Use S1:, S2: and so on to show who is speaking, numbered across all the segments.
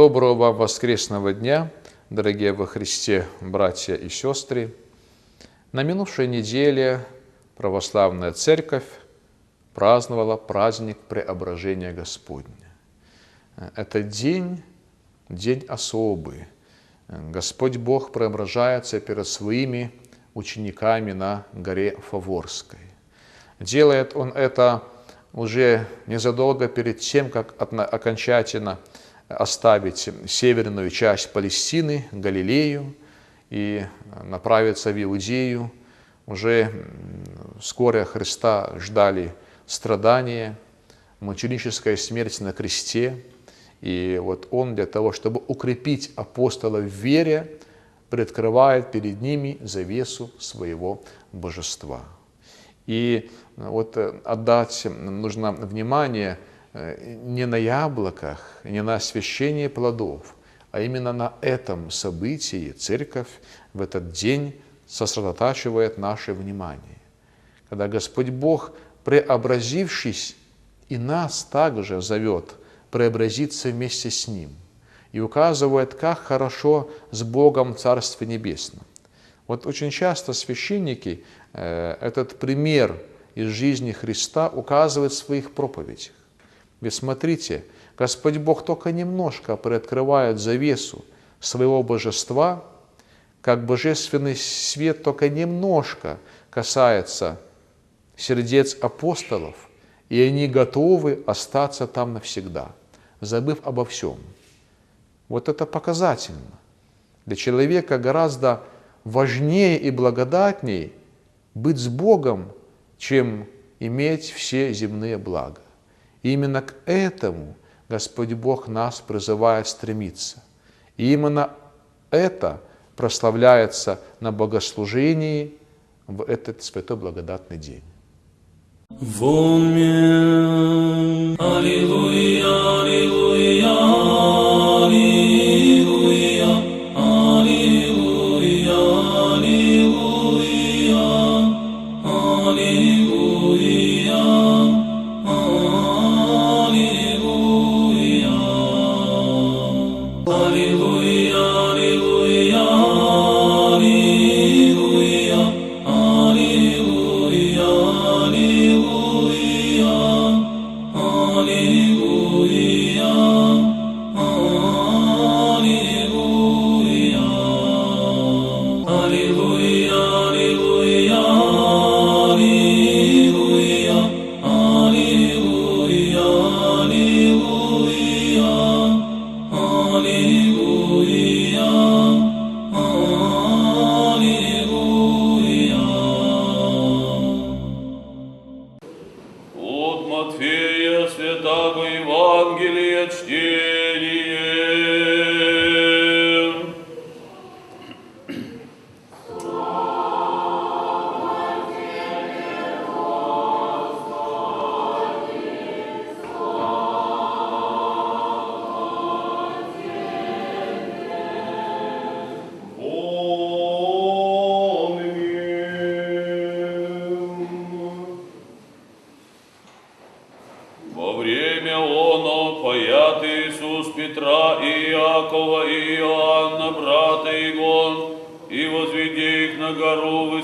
S1: Доброго вам воскресного дня, дорогие во Христе братья и сестры. На минувшей неделе Православная Церковь праздновала праздник Преображения Господня. Это день, день особый. Господь Бог преображается перед своими учениками на горе Фаворской. Делает Он это уже незадолго перед тем, как окончательно оставить северную часть Палестины, Галилею и направиться в Иудею. Уже скоро Христа ждали страдания, мученическая смерть на кресте. И вот Он для того, чтобы укрепить апостолов в вере, приоткрывает перед ними завесу своего божества. И вот отдать нужно внимание – Э, не на яблоках, не на освящении плодов, а именно на этом событии церковь в этот день сосредотачивает наше внимание. Когда Господь Бог, преобразившись, и нас также зовет преобразиться вместе с Ним и указывает, как хорошо с Богом Царстве Небесном. Вот очень часто священники э, этот пример из жизни Христа указывают в своих проповедях. Ведь смотрите, Господь Бог только немножко приоткрывает завесу своего божества, как божественный свет только немножко касается сердец апостолов, и они готовы остаться там навсегда, забыв обо всем. Вот это показательно. Для человека гораздо важнее и благодатнее быть с Богом, чем иметь все земные блага. И именно к этому Господь Бог нас призывает стремиться. И именно это прославляется на богослужении в этот святой благодатный день.
S2: Аллилуйя, аллилуйя. لأولي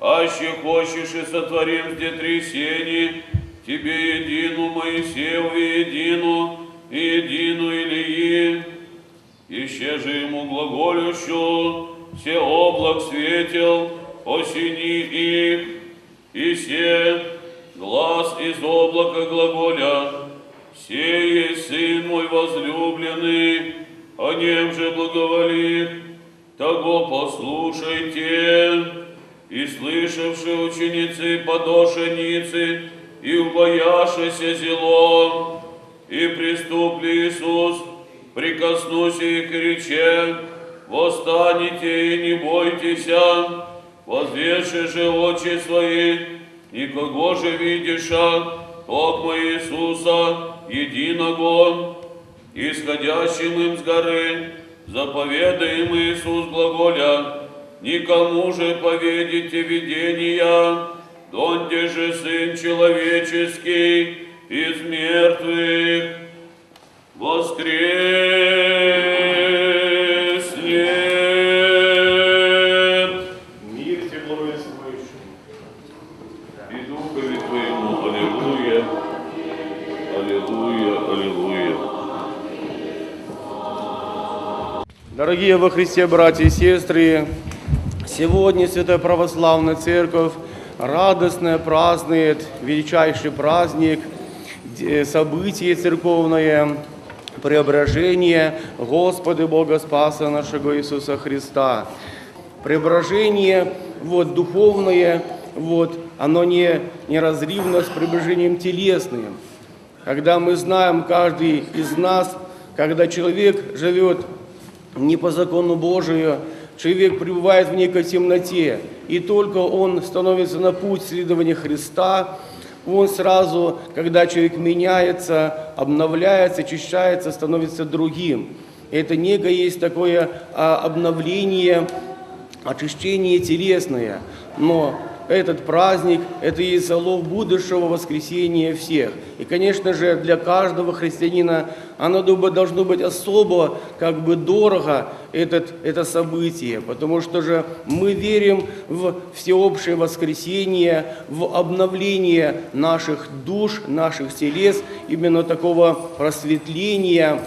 S2: аще хочешь и сотворим где трясение, тебе едину Моисею и едину, и едину Илии. Еще же ему глаголющу, все облак светил, осени их, и все глаз из облака глаголя, «Сей есть Сын мой возлюбленный, о нем же благоволит, того послушайте» убояшися зело, и приступ ли Иисус, прикоснусь их и рече, восстанете и не бойтеся, возвеши же очи свои, никого же видиша, окма Иисуса, единого, исходящим им с горы, заповедаем Иисус глаголя, никому же поведите видения, донде же Сын Человеческий из мертвых воскреснет.
S3: Мир тебе благовествующий.
S2: И Духове Твоему, Аллилуйя, Аллилуйя, Аллилуйя.
S3: Дорогие во Христе братья и сестры, сегодня Святая Православная Церковь радостно празднует величайший праздник, де- событие церковное, преображение Господа Бога Спаса нашего Иисуса Христа. Преображение вот, духовное, вот, оно не, неразривно с преображением телесным. Когда мы знаем, каждый из нас, когда человек живет не по закону Божию, человек пребывает в некой темноте, и только он становится на путь следования Христа, он сразу, когда человек меняется, обновляется, очищается, становится другим. Это некое есть такое а, обновление, очищение телесное, но этот праздник – это и залог будущего воскресения всех. И, конечно же, для каждого христианина оно должно быть особо как бы дорого, этот, это событие, потому что же мы верим в всеобщее воскресение, в обновление наших душ, наших телес, именно такого просветления,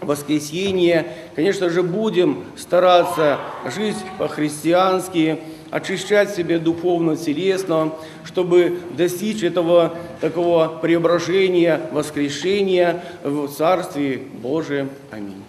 S3: воскресенье, конечно же, будем стараться жить по-христиански, очищать себя духовно, телесно, чтобы достичь этого такого преображения, воскрешения в Царстве Божьем. Аминь.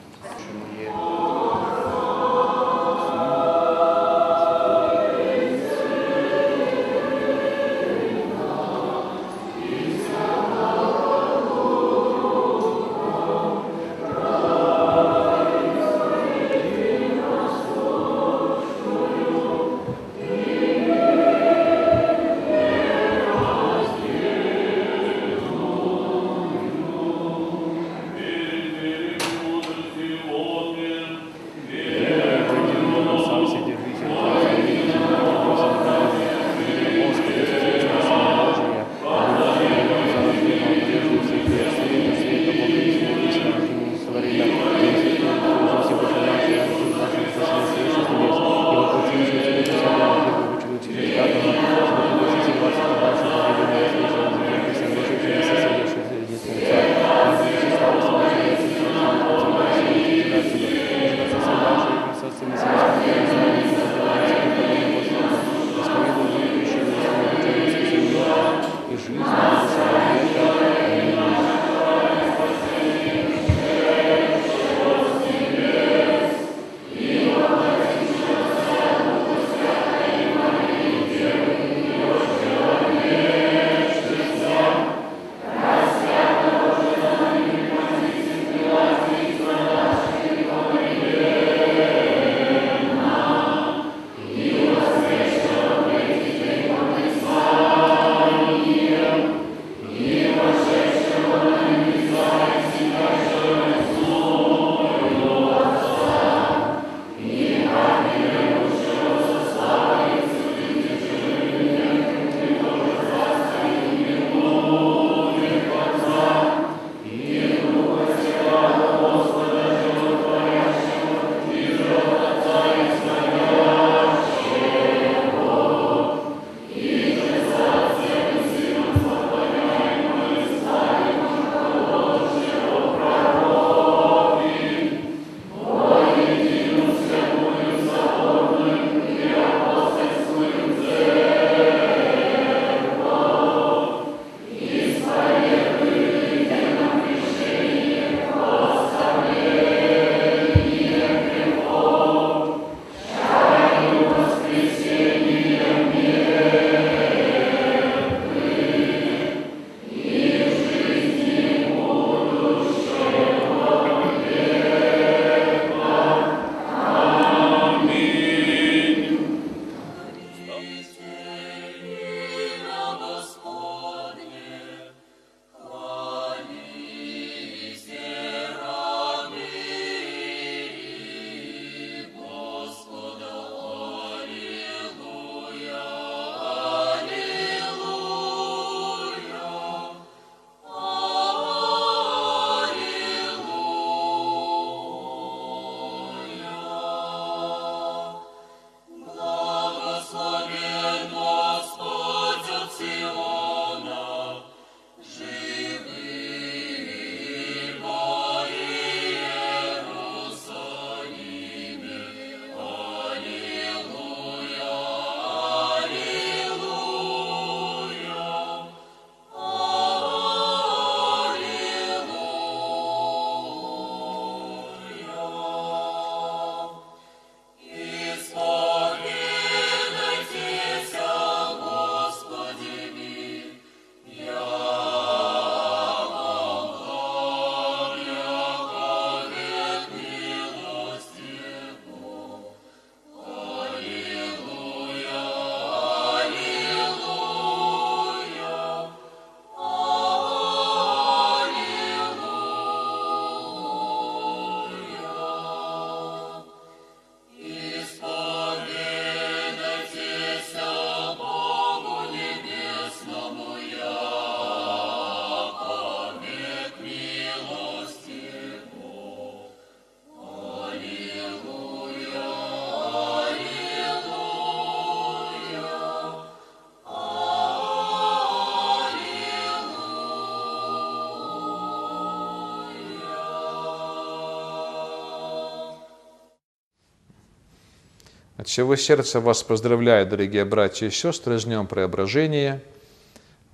S1: От всего сердца вас поздравляю, дорогие братья и сестры, с Днем Преображения.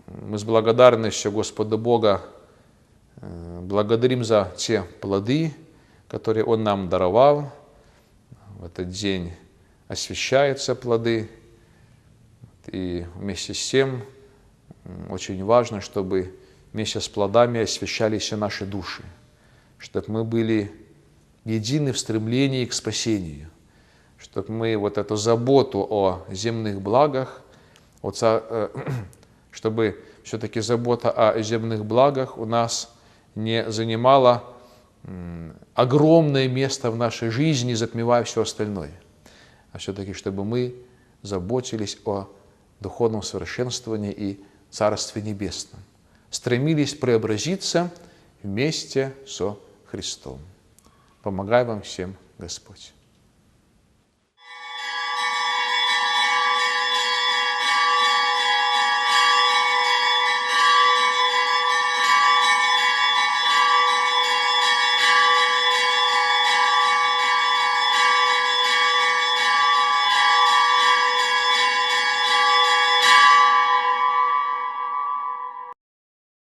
S1: Мы с благодарностью Господа Бога э, благодарим за те плоды, которые Он нам даровал. В этот день освещаются плоды. И вместе с тем очень важно, чтобы вместе с плодами освещались и наши души, чтобы мы были едины в стремлении к спасению, чтобы мы вот эту заботу о земных благах, о ца- э, чтобы все-таки забота о земных благах у нас не занимала огромное место в нашей жизни, затмевая все остальное, а все-таки чтобы мы заботились о духовном совершенствовании и Царстве Небесном, стремились преобразиться вместе со Христом. Помогай вам всем Господь.